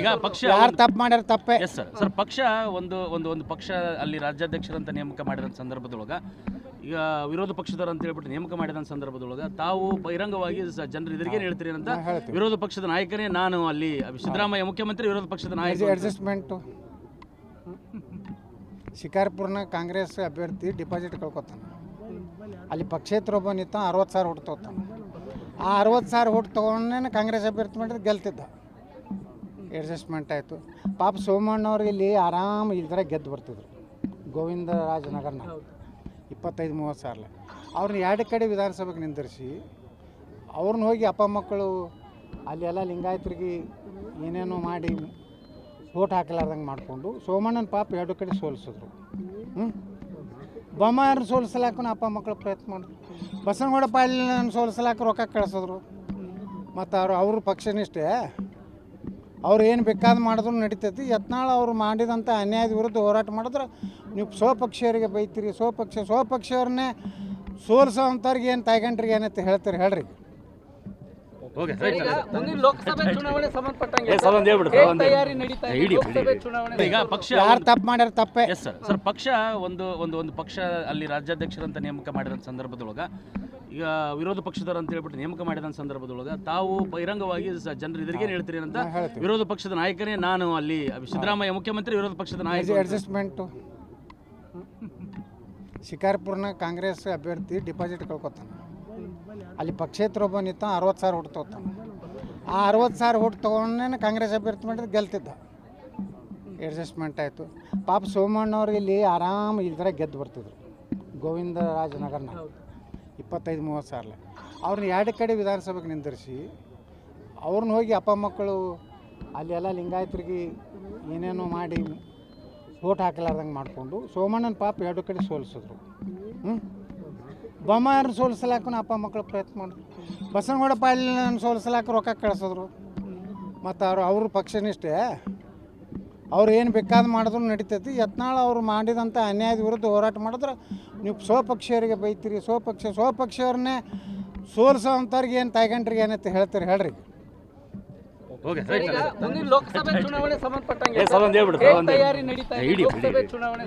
ಈಗ ಪಕ್ಷ ಯಾರು ತಪ್ಪು ಮಾಡ್ಯಾರ ತಪ್ಪೇ. ಎಸ್ ಸರ್ ಸರ್ ಪಕ್ಷ ಒಂದು ಒಂದು ಒಂದು ಪಕ್ಷ ಅಲ್ಲಿ ರಾಜ್ಯಾಧ್ಯಕ್ಷರಂತ ನೇಮಕ ಮಾಡಿದಂಥ ಸಂದರ್ಭದೊಳಗೆ ಈಗ ವಿರೋಧ ಪಕ್ಷದವ್ರು ಅಂತ ಹೇಳ್ಬಿಟ್ಟು ನೇಮಕ ಮಾಡಿದ ಸಂದರ್ಭದೊಳಗೆ ತಾವು ಬಹಿರಂಗವಾಗಿ ಜನರು ಎದುರಿಗೆ ಹೇಳ್ತೀರಿ ಅಂತ ವಿರೋಧ ಪಕ್ಷದ ನಾಯಕನೇ ನಾನು ಅಲ್ಲಿ ಸಿದ್ದರಾಮಯ್ಯ ಮುಖ್ಯಮಂತ್ರಿ ವಿರೋಧ ಪಕ್ಷದ ನಾಯಕ ಅಡ್ಜಸ್ಟ್ಮೆಂಟು ಶಿಕಾರ್ಪುರ್ನ ಕಾಂಗ್ರೆಸ್ ಅಭ್ಯರ್ಥಿ ಡಿಪಾಸಿಟ್ ಕಳ್ಕೊತಾನೆ. ಅಲ್ಲಿ ಪಕ್ಷೇತರ ಒಬ್ಬ ನಿಂತ ಅರವತ್ತು ಸಾವಿರ ಹುಟ್ಟು ತಗೋತಾನೆ. ಆ ಅರವತ್ತು ಸಾವಿರ ಹುಟ್ಟು ತೊಗೊಂಡೇ ಕಾಂಗ್ರೆಸ್ ಅಭ್ಯರ್ಥಿ ಮಾಡಿದ್ರೆ ಗೆಲ್ತಿದ್ದ. ಅಡ್ಜಸ್ಟ್ಮೆಂಟ್ ಆಯಿತು. ಪಾಪ ಸೋಮಣ್ಣವ್ರು ಇಲ್ಲಿ ಆರಾಮ ಇಲ್ದ್ರ ಗೆದ್ದು ಬರ್ತಿದ್ರು. ಗೋವಿಂದ ರಾಜನಗರ್ನ. ಇಪ್ಪತ್ತೈದು ಮೂವತ್ತು ಸಾವಿರ ಅವ್ರನ್ನ ಎರಡು ಕಡೆ ವಿಧಾನಸಭೆಗೆ ನಿಂದಿರಿಸಿ ಅವ್ರನ್ನ ಹೋಗಿ ಅಪ್ಪ ಮಕ್ಕಳು ಅಲ್ಲೆಲ್ಲ ಲಿಂಗಾಯತರಿಗೆ ಏನೇನೋ ಮಾಡಿ ಓಟ್ ಹಾಕಲಾರ್ದಂಗೆ ಮಾಡಿಕೊಂಡು ಸೋಮಣ್ಣನ ಪಾಪ ಎರಡು ಕಡೆ ಸೋಲಿಸಿದ್ರು. ಹ್ಞೂ ಬೊಮ್ಮಾರನ್ನ ಸೋಲಿಸಲಾಕ ಅಪ್ಪ ಮಕ್ಕಳು ಪ್ರಯತ್ನ ಮಾಡಿದ್ರು. ಬಸವನಗೌಡ ಪಾಲಿನ ಸೋಲಿಸಲಾಕ ರೊಕ್ಕ ಕಳಿಸಿದ್ರು. ಮತ್ತು ಅವರು ಅವ್ರ ಪಕ್ಷನಿಷ್ಠೆ ಅವ್ರು ಏನು ಬೇಕಾದ ಮಾಡಿದ್ರು ನಡೀತೈತಿ. ಯತ್ನಾಳ ಅವ್ರು ಮಾಡಿದಂಥ ಅನ್ಯಾಯದ ವಿರುದ್ಧ ಹೋರಾಟ ಮಾಡಿದ್ರೆ ನೀವು ಸ್ವಪಕ್ಷೀಯರಿಗೆ ಬೈತೀರಿ. ಸ್ವಪಕ್ಷ ಸ್ವಪಕ್ಷೀಯವ್ರನ್ನೇ ಸೋಲಿಸೋವಂಥವ್ರಿಗೆ ಏನು ತಾಯ್ಗಂಟ್ರಿಗೆ ಏನಂತ ಹೇಳ್ತೀರಿ ಹೇಳ್ರಿ. ಈಗ ಪಕ್ಷ ಯಾರು ತಪ್ಪು ಮಾಡ್ಯಾರ ತಪ್ಪೇ. Yes sir. ಪಕ್ಷ ಒಂದು ಒಂದು ಒಂದು ಪಕ್ಷ ಅಲ್ಲಿ ರಾಜ್ಯಾಧ್ಯಕ್ಷರಂತ ನೇಮಕ ಮಾಡಿದ ಸಂದರ್ಭದೊಳಗ ಈಗ ವಿರೋಧ ಪಕ್ಷದವರು ಅಂತ ಹೇಳ್ಬಿಟ್ಟು ನೇಮಕ ಮಾಡಿದ ಸಂದರ್ಭದೊಳಗೆ ತಾವು ಬಹಿರಂಗವಾಗಿ ಜನರು ಎದುರಿಗೆ ಹೇಳ್ತೀರಿ ಅಂತ ವಿರೋಧ ಪಕ್ಷದ ನಾಯಕನೇ ನಾನು ಅಲ್ಲಿ ಸಿದ್ದರಾಮಯ್ಯ ಮುಖ್ಯಮಂತ್ರಿ ವಿರೋಧ ಪಕ್ಷದ ನಾಯಕ ಅಡ್ಜಸ್ಟ್ಮೆಂಟು ಶಿಕಾರ್ಪುರ್ನ ಕಾಂಗ್ರೆಸ್ ಅಭ್ಯರ್ಥಿ ಡಿಪಾಸಿಟ್ ಕಳ್ಕೊತಾನೆ. ಅಲ್ಲಿ ಪಕ್ಷೇತರ ಒಬ್ಬ ನಿಂತ ಅರವತ್ತು ಸಾವಿರ ಹುಟ್ಟು ತಗೋತಾನೆ. ಆ ಅರವತ್ತು ಸಾವಿರ ಹುಟ್ಟು ತೊಗೊಂಡೇ ಕಾಂಗ್ರೆಸ್ ಅಭ್ಯರ್ಥಿ ಮಾಡಿದ್ರೆ ಗೆಲ್ತಿದ್ದ. ಅಡ್ಜಸ್ಟ್ಮೆಂಟ್ ಆಯಿತು. ಪಾಪ ಸೋಮಣ್ಣವ್ರು ಇಲ್ಲಿ ಆರಾಮ್ ಇದ್ರೆ ಗೆದ್ದು ಬರ್ತಿದ್ರು. ಗೋವಿಂದ ರಾಜನಗರ್ನ ಇಪ್ಪತ್ತೈದು, ಮೂವತ್ತು ಸಾವಿರ ಅವ್ರನ್ನ ಎರಡು ಕಡೆ ವಿಧಾನಸಭೆಗೆ ನಿಂದಿರಿಸಿ ಅವ್ರನ್ನ ಹೋಗಿ ಅಪ್ಪ ಮಕ್ಕಳು ಅಲ್ಲೆಲ್ಲ ಲಿಂಗಾಯತರಿಗೆ ಏನೇನೋ ಮಾಡಿ ಓಟ್ ಹಾಕಲಾರ್ದಂಗೆ ಮಾಡಿಕೊಂಡು ಸೋಮಣ್ಣನ ಪಾಪ ಎರಡು ಕಡೆ ಸೋಲಿಸಿದ್ರು. ಹ್ಞೂ ಸೋಲಿಸಲಾಕ ಅಪ್ಪ ಮಕ್ಕಳು ಪ್ರಯತ್ನ ಮಾಡಿದ್ರು. ಬಸವನಗೌಡ ಪಾಲ್ಯನ ಸೋಲಿಸಲಾಕ ರೊಕ್ಕ ಕಳಿಸಿದ್ರು. ಮತ್ತು ಅವರು ಅವ್ರ ಪಕ್ಷನಿಷ್ಠೆ ಅವ್ರು ಏನು ಬೇಕಾದ ಮಾಡಿದ್ರು ನಡೀತೈತಿ. ಯತ್ನಾಳ ಅವ್ರು ಮಾಡಿದಂಥ ಅನ್ಯಾಯದ ವಿರುದ್ಧ ಹೋರಾಟ ಮಾಡಿದ್ರೆ ನೀವು ಸ್ವಪಕ್ಷೀಯರಿಗೆ ಬೈತೀರಿ ಸ್ವಪಕ್ಷ ಸ್ವಪಕ್ಷೀಯವ್ರನ್ನೇ ಸೋಲಿಸೋವಂಥವ್ರಿಗೆ ಏನು ತಾಯ್ಗಂಟ್ರಿಗೆ ಏನಂತ ಹೇಳ್ತೀರಿ ಹೇಳ್ರಿ. ಲೋಕಸಭೆ ಚುನಾವಣೆ ಸಂಬಂಧಪಟ್ಟಂಗೆ ತಯಾರಿ ನಡೀತಾ ಇದೆ. ಲೋಕಸಭೆ ಚುನಾವಣೆ